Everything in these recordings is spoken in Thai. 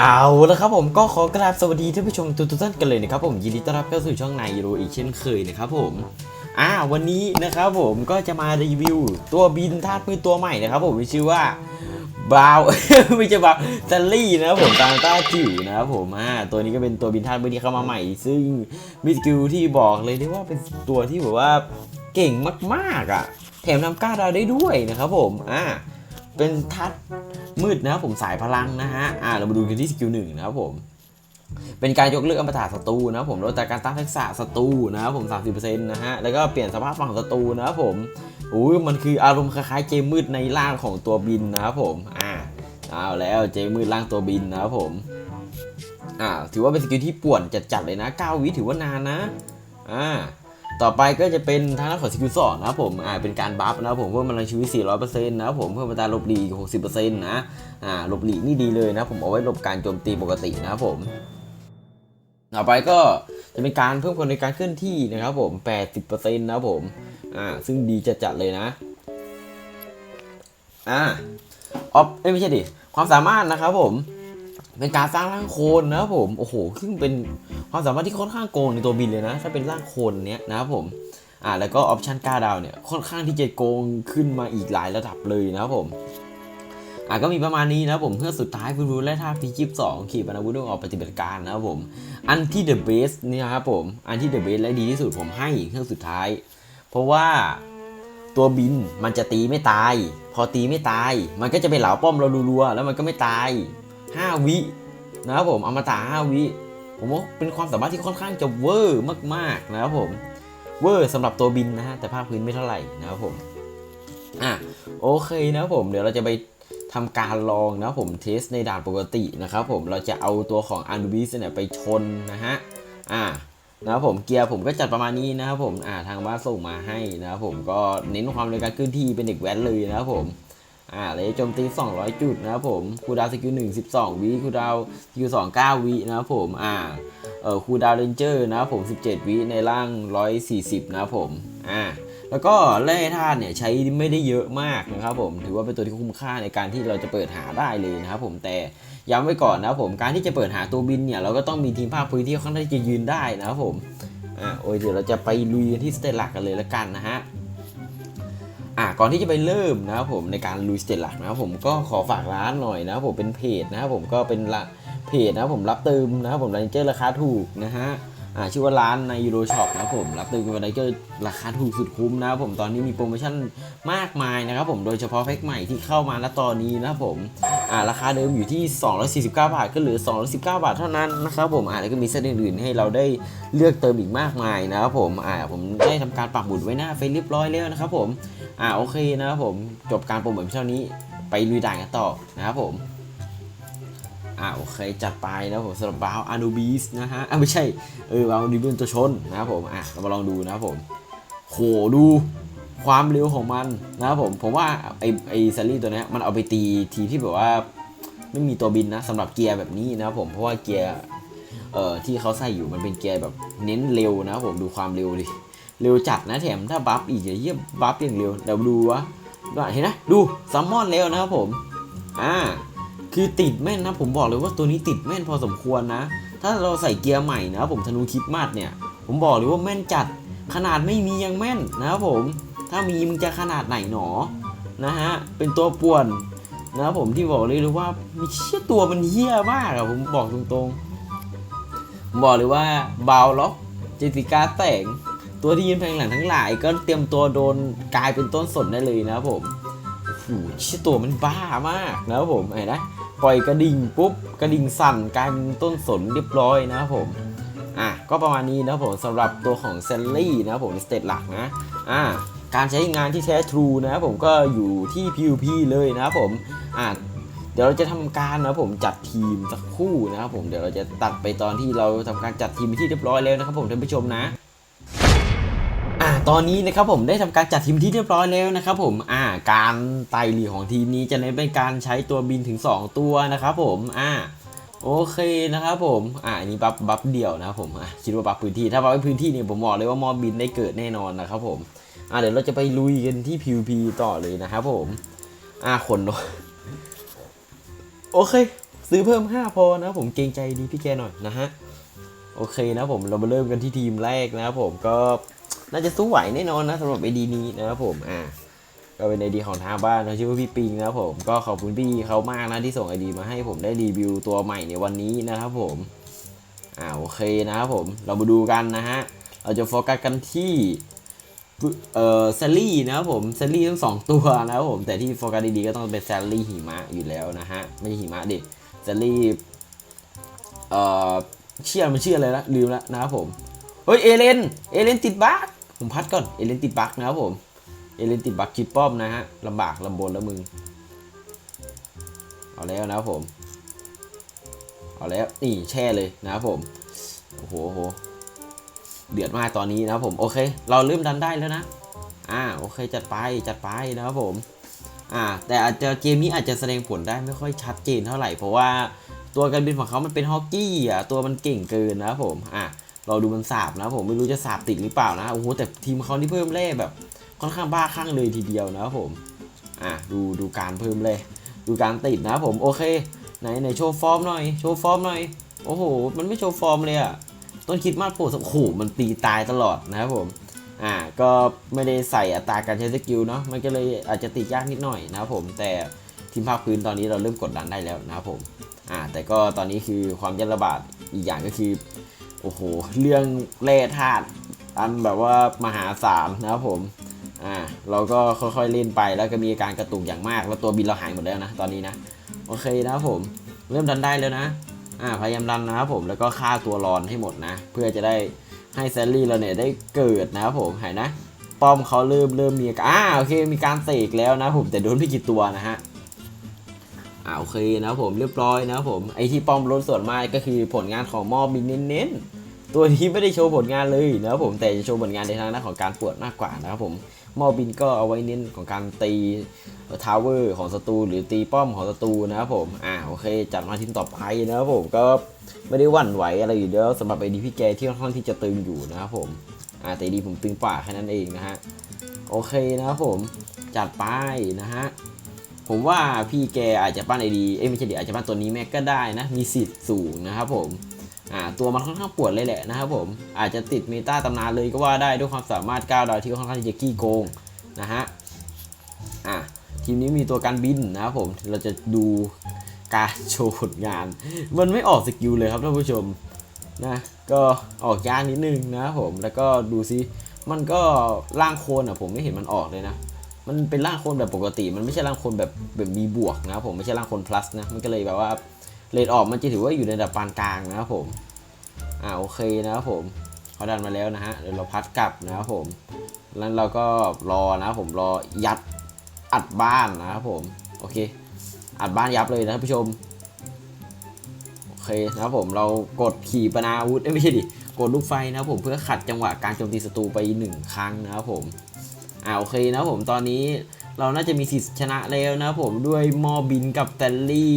เอาละครับผมก็ขอกราบสวัสดีท่านผู้ชมทุกท่านกันเลยนะครับผมยินดีต้อนรับเข้าสู่ช่องนายโรอีกเช่นเคยนะครับผมอ่าวันนี้นะครับผมก็จะมารีวิวตัวบินธาตุมือตัวใหม่นะครับผมชื่อว่าบาวไม่ใช่บาวซัลลี่นะครับผมตามต้าจิ๋วนะครับผมอ่าตัวนี้ก็เป็นตัวบินธาตุมือที่เข้ามาใหม่ ซึ่งมีสกิลที่บอกเลยได้ว่าเป็นตัวที่แบบว่าเก่งมากๆอะแถมทำก้าดาวได้ด้วยนะครับผมอ่า เป็นทัดมืดนะครับผมสายพลังนะฮะ อ่าเรามาดูกันที่สกิลหนึ่งนะครับผม เป็นการยกเลิกอัมตะศัตรูนะครับผมลดแต่การตั้งทักษะศัตรูนะครับผม 30%นะฮะ แล้วก็เปลี่ยนสภาพฝั่งศัตรูนะครับผมอุ้ยมันคืออารมณ์คล้ายๆเจมมืดในร่างของตัวบินนะครับผม อ่าเอาแล้วเจมมืดร่างตัวบินนะครับผม อ่า ถือว่าเป็นสกิลที่ป่วนจัดๆเลยนะ 9 วิถือว่านานนะ อ่า ต่อไปก็จะเป็นทางด้านของสกิลสองนะครับผมอ่าเป็นการบัฟนะครับผมเพิ่มพลังชีวิต 400%นะครับผมเพิ่มอัตราหลบหลีก60%นะอ่าหลบหลีกนี่ดีเลยนะผมเอาไว้หลบการโจมตีปกตินะครับผม ต่อไปก็จะเป็นการเพิ่มความในการเคลื่อนที่นะครับผม 80%นะครับผมอ่าซึ่งดีจัดๆเลยนะอ่าออฟไม่ใช่ดิความสามารถนะครับผมเป็นการสร้างร่างโคนนะครับผม โอ้โหซึ่งเป็น ความสามารถที่ค่อนข้างโกงในตัวบินเลยนะ ถ้าเป็นร่างคนเนี้ยนะครับผมอ่าแล้วก็ออปชันก้าดาวเนี่ยค่อนข้างที่จะโกงขึ้นมาอีกหลายระดับเลยนะครับผมอะก็มีประมาณนี้นะครับผมเพื่อสุดท้ายคุณรู้และท่าพีจิบสองขีปนาวุธดวงออกปฏิบัติการนะครับผมอันที่เดอะเบสเนี่นะครับผมอันที่เดอะเบสและดีที่สุดผมให้เครื่องสุดท้าย เพราะว่าตัวบินมันจะตีไม่ตาย พอตีไม่ตาย มันก็จะไปเหลาป้อมเรารัวๆแล้วมันก็ไม่ตาย 5 วินะครับผมอมตะ5วิ ผมว่าเป็นความสามารถที่ค่อนข้างจะเวอร์มากๆนะครับผมเวอร์สำหรับตัวบินนะฮะแต่ภาคพื้นไม่เท่าไหร่นะครับผมอะโอเคนะครับผมเดี๋ยวเราจะไปทำการลองนะครับผมเทสในด่านปกตินะครับผมเราจะเอาตัวของ a n u b i s เนี่ยไปชนนะฮะอะนะครับผมเกียร์ผมก็จัดประมาณนี้นะครับผมอ่าทางบ้านส่งมาให้นะครับผมก็เน้นความในการเคลื่อนที่เป็นเด็กแว้นเลยนะครับผม อ่าเลยโจมตี 200 จุดนะครับผมคูดาวน์สกิล1 12วิคูดาวสกิล2 9วินะครับผมอ่าเออคูดาวเรนเจอร์นะครับผม17วิในร่าง140นะครับผมอ่าแล้วก็แร่ธาตุเนี่ยใช้ไม่ได้เยอะมากนะครับผมถือว่าเป็นตัวที่คุ้มค่าในการที่เราจะเปิดหาได้เลยนะครับผมแต่ย้ำไว้ก่อนนะครับผมการที่จะเปิดหาตัวบินเนี่ยเราก็ต้องมีทีมภาคพื้นที่ค่อนข้างจะยืนได้นะครับผมอ่าโอ้ยเดี๋ยวเราจะไปลุยกันที่สเตลลักกันเลยละกันนะฮะ อะก่อนที่จะไปเริ่มนะครับผมในการลุยสเตจหลักนะครับผมก็ขอฝากร้านหน่อยนะครับผมเป็นเพจนะครับผมก็เป็นละเพจนะครับผมรับเติมนะครับผมไนเจอร์ราคาถูกนะฮะอ่าชื่อว่าร้านในยูโรช็อปนะครับผมรับเติมกันไนเจอร์ราคาถูกสุดคุ้มนะครับผมตอนนี้มีโปรโมชั่นมากมายนะครับผมโดยเฉพาะแพ็คใหม่ที่เข้ามาแล้วตอนนี้นะครับผม อ่าราคาเดิมอยู่ที่ 249 บาท ก็เหลือ 219 บาทเท่านั้นนะครับผมอ่าแล้วก็มีเซตอื่นๆให้เราได้เลือกเติมอีกมากมายนะครับผมอ่าผมได้ทำการปักหมุดไว้หน้าเฟซเรียบร้อยแล้วนะครับผมอ่าโอเคนะครับผมจบการโปรโมทเท่านี้ไปลุยด่านกันต่อนะครับผมอ่าโอเคจัดไปนะครับผมสำหรับบาวอานูบีสนะฮะอ่าไม่ใช่เออบาวอานูบีเป็นตัวชนนะครับผมอะเรามาลองดูนะครับผมโหดู ความเร็วของมันนะครับผมผมว่าไอไอซัลลี่ตัวนี้มันเอาไปตีทีที่แบบว่าไม่มีตัวบินนะสำหรับเกียร์แบบนี้นะครับผมเพราะว่าเกียร์เอ่อที่เขาใส่อยู่มันเป็นเกียร์แบบเน้นเร็วนะครับผมดูความเร็วดิเร็วจัดนะแถมถ้าบัฟอีกเยี่ยบัฟอย่างเร็วเดี๋ยวดูวะเห็นนะดูซัมมอนเร็วนะครับผมอ่าคือติดแม่นนะผมบอกเลยว่าตัวนี้ติดแม่นพอสมควรนะ ถ้าเราใส่เกียร์ใหม่นะครับผมธนูคลิปมาดเนี่ย ผมบอกเลยว่าแม่นจัดขนาดไม่มียังแม่นนะครับผม ถ้ามีมึงจะขนาดไหนหนอนะฮะ เป็นตัวป่วนนะครับผมที่บอกเลยเลยว่ามีเชี่ยตัวมันเฮี้ยมากอะผมบอกตรงๆผมบอกเลยว่าบาวล็อกเจติกาแต่งตัวที่ยืนแพงหลังทั้งหลาย ก็เตรียมตัวโดนกลายเป็นต้นสนได้เลยนะครับผมโอ้โหชิตัวมันบ้ามากนะครับผมเห็นไหมปล่อยกระดิ่งปุ๊บกระดิ่งสั่นกลายเป็นต้นสนเรียบร้อยนะครับผมอะก็ประมาณนี้นะครับผมสำหรับตัวของเซนลี่นะครับผมสเตตหลักนะอะ การใช้งานที่แท้ทรูนะครับผมก็อยู่ที่ PVP เลยนะครับผมอะเดี๋ยวเราจะทำการนะผมจัดทีมสักคู่นะครับผมเดี๋ยวเราจะตัดไปตอนที่เราทำการจัดทีมที่เรียบร้อยแล้วนะครับผมท่านผู้ชมนะอ่าตอนนี้นะครับผมได้ทำการจัดทีมที่เรียบร้อยแล้วนะครับผมอ่าการไต่หลีของทีมนี้จะเน้นเป็นการใช้ตัวบินถึง 2 ตัวนะครับผมอ่าโอเคนะครับผมอ่าอันนี้บัฟบัฟเดี่ยวนะครับผมอะคิดว่าบัฟพื้นที่ถ้าบัฟพื้นที่เนี่ยผมบอกเลยว่ามอบินได้เกิดแน่นอนนะครับผม อ่าเดี๋ยวเราจะไปลุยกันที่ PVP ต่อเลยนะครับผมอ่าคนโอเค ซื้อเพิ่ม 5 พอนะผมเกรงใจดีพี่แกหน่อยนะฮะโอเคนะผมเรามาเริ่มกันที่ทีมแรกนะครับผมก็น่าจะสู้ไหวแน่นอนนะสำหรับไอดีนี้นะครับผมอ่าก็เป็นไอดีของทางบ้านเขาชื่อว่าพี่ปิงนะครับผมก็ขอบคุณพี่เขามากนะที่ส่งไอดีมาให้ผมได้รีวิวตัวใหม่ในวันนี้นะครับผมอ่าโอเคนะครับผมเรามาดูกันนะฮะเราจะโฟกัสกันที่ เอ่อแซลลี่นะครับผมแซลลี่ทั้งสองตัวนะครับผมแต่ที่โฟกัสดีๆก็ต้องเป็นแซลลี่หิมะอยู่แล้วนะฮะไม่ใช่หิมะดิแซลลี่เอ่อเชื่อมันชื่ออะไรละลืมล้วนะครับผมเฮ้ยเอเลนเอเลนติดบั๊กผมพัดก่อนเอเลนติดบั๊กนะครับผมเอเลนติดบั๊กคิดป้อมนะฮะลำบากลำบนแล้วมึงเอาแล้วนะครับผมเอาแล้วนี่แช่เลยนะครับผมโอ้โหโอ้โห เดือดมากตอนนี้นะครับผมโอเค เราเริ่มดันได้แล้วนะ อ่าโอเคจัดไปจัดไปนะครับผมอ่าแต่อาจจะเกมนี้อาจจะแสดงผลได้ไม่ค่อยชัดเจนเท่าไหร่เพราะว่าตัวการบินของเขามันเป็นฮอกกี้อะตัวมันเก่งเกินนะครับผมอะเราดูมันสาบนะผมไม่รู้จะสาบติดหรือเปล่านะโอ้โหแต่ทีมเขาที่เพิ่มเล่แบบค่อนข้างบ้าคลั่งเลยทีเดียวนะครับผมอะดูดูการเพิ่มเลยดูการติดนะครับผมโอเคไหนไหนโชว์ฟอร์มหน่อยโชว์ฟอร์มหน่อยโอ้โห มันไม่โชว์ฟอร์มเลยอะ ต้นคิดมากโผล่สักโอ้โหมันตีตายตลอดนะครับผมอ่าก็ไม่ได้ใส่อัตราการใช้สกิลเนาะมันก็เลยอาจจะติดยากนิดหน่อยนะครับผมแต่ทีมภาคพื้นตอนนี้เราเริ่มกดดันได้แล้วนะครับผมอ่าแต่ก็ตอนนี้คือความยากระบาดอีกอย่างก็คือโอ้โหเรื่องแร่ธาตุอันแบบว่ามหาศาลนะครับผมอ่าเราก็ค่อยๆเล่นไปแล้วก็มีอาการกระตุกอย่างมาก แล้วตัวบินเราหายหมดแล้วนะตอนนี้นะโอเคนะครับผม เริ่มดันได้แล้วนะ อ่าพยายามดันนะครับผมแล้วก็ฆ่าตัวรอนให้หมดนะ เพื่อจะได้ให้แซลลี่เราเนี่ยได้เกิดนะครับผมเห็นนะป้อมเขาเริ่มเริ่มมีอาการอ่าโอเคมีการเสกแล้วนะผมแต่โดนไม่กี่ตัวนะฮะอ่าโอเคนะผมเรียบร้อยนะผมไอที่ป้อมลดส่วนมากก็คือผลงานของมอบินเน้นๆตัวนี้ไม่ได้โชว์ผลงานเลยนะครับผมแต่จะโชว์ผลงานในทางด้านของการปวดมากกว่านะครับผม มอบินก็เอาไว้เน้นของการตีทาวเวอร์ของศัตรูหรือตีป้อมของศัตรูนะครับผม อ่าโอเค จัดมาทีมต่อไปนะครับผมก็ไม่ได้วั่นไหวอะไรอยู่แล้วสำหรับไอดีพี่แกที่ค่อนข้างที่จะตึงอยู่นะครับผม อ่าแต่ดีผมตึงป่าแค่นั้นเองนะฮะ โอเคนะครับผม จัดไปนะฮะผมว่าพี่แกอาจจะปั้นไอดีเอ้ไม่ใช่เดี๋ยวอาจจะปั้นตัวนี้แม็กก็ได้นะ มีสิทธิ์สูงนะครับผม อ่าตัวมันค่อนข้างปวดเลยแหละนะครับผมอาจจะติดเมตาตำนานเลยก็ว่าได้ด้วยความสามารถก้าวดาวที่ค่อนข้างจะขี้โกงนะฮะอ่าทีมนี้มีตัวการบินนะครับผมเราจะดูการโชว์ผลงาน มันไม่ออกสกิลเลยครับท่านผู้ชมนะก็ออกยากนิดนึงนะครับผมแล้วก็ดูซิมันก็ร่างโคนอะผมไม่เห็นมันออกเลยนะมันเป็นร่างโคนแบบปกติ มันไม่ใช่ร่างโคนแบบแบบมีบวกนะครับผมไม่ใช่ร่างโคน plus นะมันก็เลยแบบว่า เลทออกมันจะถือว่าอยู่ในระดับปานกลางนะครับผม อ่าโอเคนะครับผมเขาดันมาแล้วนะฮะเดี๋ยวเราพัดกลับนะครับผมแล้วเราก็รอนะครับผมรอยัดอัดบ้านนะครับผมโอเค อัดบ้านยับเลยนะครับผู้ชมโอเคนะครับผมเรากดขี่ปนาวุธไม่ใช่ดิกดลูกไฟนะครับผมเพื่อขัดจังหวะการโจมตีศัตรูไปหนึ่งครั้งนะครับผมอ่าโอเคนะครับผมตอนนี้เราน่าจะมีสิทธิ์ชนะแล้วนะครับผมด้วยมอบินกับแตลลี่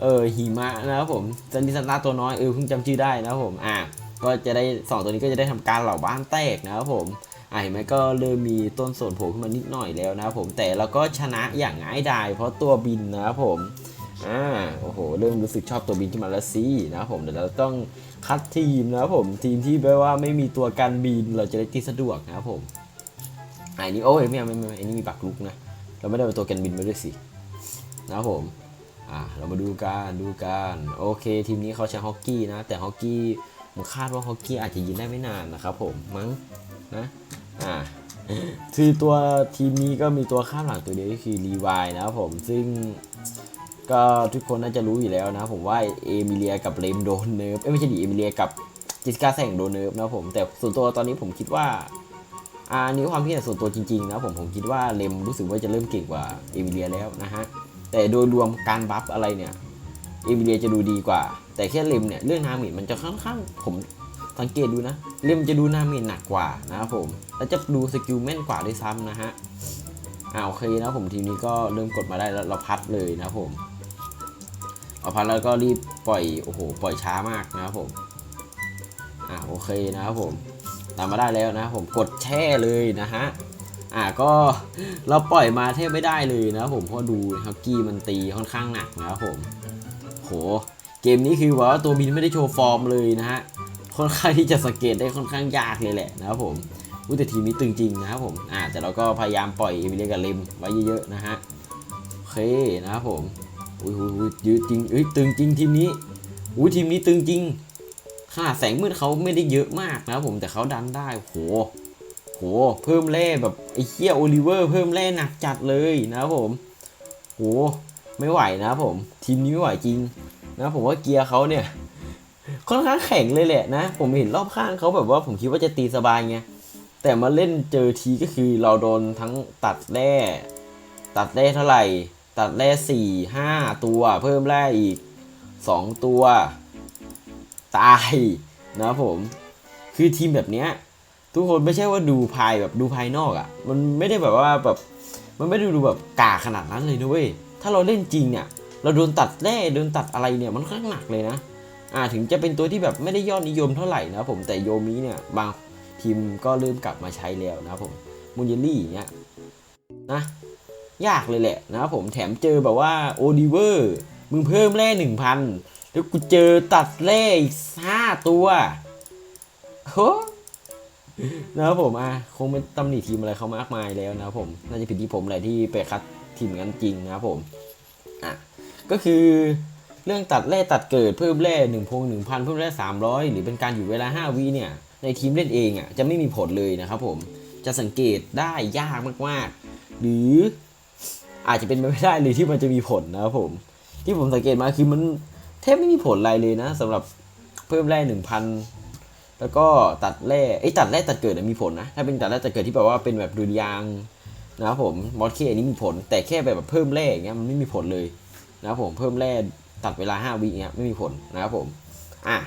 เออหิมะนะครับผมแตลลี่ซันต้าตัวน้อยเออเพิ่งจำชื่อได้นะครับผมอ่าก็จะได้สองตัวนี้ก็จะได้ทำการเหล่าบ้านแตกนะครับผมอ่าเห็นไหมก็เริ่มมีต้นส่วนโผล่ขึ้นมานิดหน่อยแล้วนะครับผมแต่เราก็ชนะอย่างง่ายดายเพราะตัวบินนะครับผมอ่าโอ้โหเริ่มรู้สึกชอบตัวบินขึ้นมาแล้วสินะครับผมเดี๋ยวเราต้องคัดทีมนะครับผมทีมที่แปลว่าไม่มีตัวกันบินเราจะได้ตีสะดวกนะครับผมอะอันนี้โอ้ยไม่เอาไม่เอาไม่เอาอันนี้มีปักลุกนะเราไม่ได้เอาตัวแกนบินมาด้วยสินะครับผม อ่าเรามาดูกันดูกันโอเค ทีมนี้เขาใช้ฮอกกี้นะ แต่ฮอกกี้ผมคาดว่าฮอกกี้อาจจะยิงได้ไม่นานนะครับผมมั้งนะอ่าคือตัวทีมนี้ก็มีตัวข้ามหลังตัวเดียวก็คือรีวายนะครับผมซึ่งก็ทุกคนน่าจะรู้อยู่แล้วนะ ผมว่าเอมิเลียกับเลมโดนเนิร์ฟไม่ใช่ดิเอมิเลียกับจิสกาแสงโดนเนิร์ฟนะครับผมแต่ส่วนตัวตอนนี้ผมคิดว่าอ่านี่ความคิดเห็นส่วนตัวจริงๆนะผมผมคิดว่าเลมรู้สึกว่าจะเริ่มเก่งกว่าเอมิเลียแล้วนะฮะ แต่โดยรวมการบัฟอะไรเนี่ยเอมิเลียจะดูดีกว่า แต่แค่เลมเนี่ยเรื่องนามิมันจะค่อนข้างผมสังเกตดูนะเลมจะดูนามิหนักกว่านะครับผมแล้วจะดูสกิลแม่นกว่าด้วยซ้ำนะฮะอ่าโอเคนะผมทีมนี้ก็เริ่มกดมาได้แล้วเราพัดเลยนะครับผมเอาพัดแล้วก็รีบปล่อยโอ้โหปล่อยช้ามากนะครับผมอ่าโอเคนะครับผมตามมาได้แล้วนะผมกดแช่เลยนะฮะ อ่าก็เราปล่อยมาแทบไม่ได้เลยนะผมเพราะดูฮักกี้มันตีค่อนข้างหนักนะครับผมโหเกมนี้คือว่าตัวบินไม่ได้โชว์ฟอร์มเลยนะฮะค่อนข้างที่จะสังเกตได้ค่อนข้างยากเลยแหละนะครับผมอุ้ยแต่ทีมนี้ตึงจริงนะครับผมอ่าแต่เราก็พยายามปล่อยเอมิเลกับเลมไว้เยอะๆนะฮะโอเคนะครับผมอุ้ยอุ้ยยืดจริงเอ้ยตึงจริงทีมนี้อุ้ยทีมนี้ตึงจริงขนาดแสงมืดเขาไม่ได้เยอะมากนะครับผมแต่เขาดันได้โห หเพิ่มแร่แบบไอ้เคียโอลิเวอร์เพิ่มแร่หนักจัดเลยนะครับผมโหไม่ไหวนะผม ทีมนี้ไม่ไหวจริงนะผมว่าเกียร์เขาเนี่ยค่อนข้างแข็งเลยแหละนะ ผมเห็นรอบข้างเขาแบบว่าผมคิดว่าจะตีสบายไงแต่มาเล่นเจอทีก็คือเราโดนทั้งตัดแร่ตัดแร่เท่าไหร่ ตัดแร่สี่ห้าตัว เพิ่มแร่อีกสองตัว ตายนะผม คือทีมแบบเนี้ย ทุกคนไม่ใช่ว่าดูภายแบบดูภายนอกอะ่ะ มันไม่ได้แบบว่าแบบมันไม่ได้ดูแบบกาขนาดนั้นเลยนะเว้ยถ้าเราเล่นจริงเนี่ย เราโดนตัดแร่โดนตัดอะไรเนี่ยมันค่อนข้างหนักเลยนะอ่าถึงจะเป็นตัวที่แบบไม่ได้ยอดนิยมเท่าไหร่นะผมแต่โยมิเนี่ยบางทีมก็เริ่มกลับมาใช้แล้วนะผมมูนเยลลี่อย่างเงี้ยนะยากเลยแหละนะผมแถมเจอแบบว่าโอดิเวอร์มึงเพิ่มแร่หนึ่งพันแล้วกูเจอตัดแร่อีกห้าตัวโห นะครับผมอะคงไม่ตำหนิทีมอะไรเขามากมายแล้วนะครับผมน่าจะผิดที่ผมแหละที่ไปคัดทีมกันจริงนะครับผมอะก็คือเรื่องตัดแร่ตัดเกิดเพิ่มแร่หนึ่งพงหนึ่งพันเพิ่มแร่สามร้อยหรือเป็นการอยู่เวลาห้าวิเนี่ยในทีมเล่นเองอะจะไม่มีผลเลยนะครับผมจะสังเกตได้ยากมากๆ หรืออาจจะเป็นไปไม่ได้เลยที่มันจะมีผลนะครับผม ที่ผมสังเกตมาคือมันแทบไม่มีผลอะไรเลยนะสำหรับเพิ่มแร่หนึ่งพัน แล้วก็ตัดแร่ไอ้ยตัดแร่ตัดเกิดมีผลนะ ถ้าเป็นตัดแร่ตัดเกิดที่แบบว่าเป็นแบบดุนยางนะครับผมมอสเคอันนี้มีผล แต่แค่แบบเพิ่มแร่อย่างเงี้ยมันไม่มีผลเลยนะครับผมเพิ่มแร่ตัดเวลา 5วิเงี้ยไม่มีผลนะครับผมอะ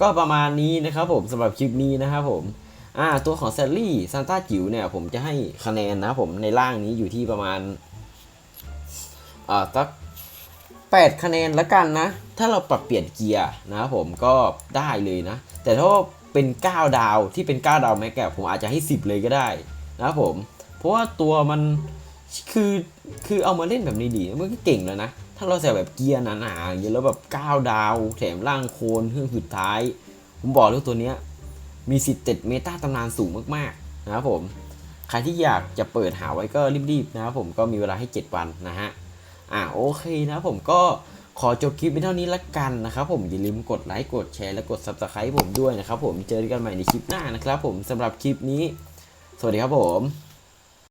ก็ประมาณนี้นะครับผมสำหรับคลิปนี้นะครับผมอ่าตัวของแซลลี่ซานต้าจิ๋วเนี่ยผมจะให้คะแนนนะครับผมในร่างนี้อยู่ที่ประมาณอ่าสัก8คะแนนละกันนะ ถ้าเราปรับเปลี่ยนเกียร์นะครับผมก็ได้เลยนะ แต่ถ้า เป็น 9 ดาวที่เป็น 9 ดาวแม็กอะผมอาจจะให้ 10 เลยก็ได้นะครับผม เพราะว่าตัวมันคือคือเอามาเล่นแบบนี้ดีมันก็เก่งแล้วนะ ถ้าเราใส่แบบเกียร์หนาๆอย่างเงี้ยแล้วแบบ 9 ดาว แถมร่างโคนเครื่องสุดท้าย ผมบอกเลยตัวเนี้ยมีสิทธิ์เต็ดเมตาตำนานสูงมากๆนะครับผม ใครที่อยากจะเปิดหาไว้ก็รีบๆนะครับผมก็มีเวลาให้ 7 วันนะฮะอ่าโอเคนะครับผมก็ ขอจบคลิปไปเท่านี้ละกันนะครับผมอย่าลืมกดไลค์กดแชร์และกด subscribe ผมด้วยนะครับผมเจอกันใหม่ในคลิปหน้านะครับผมสำหรับคลิปนี้ สวัสดีครับผม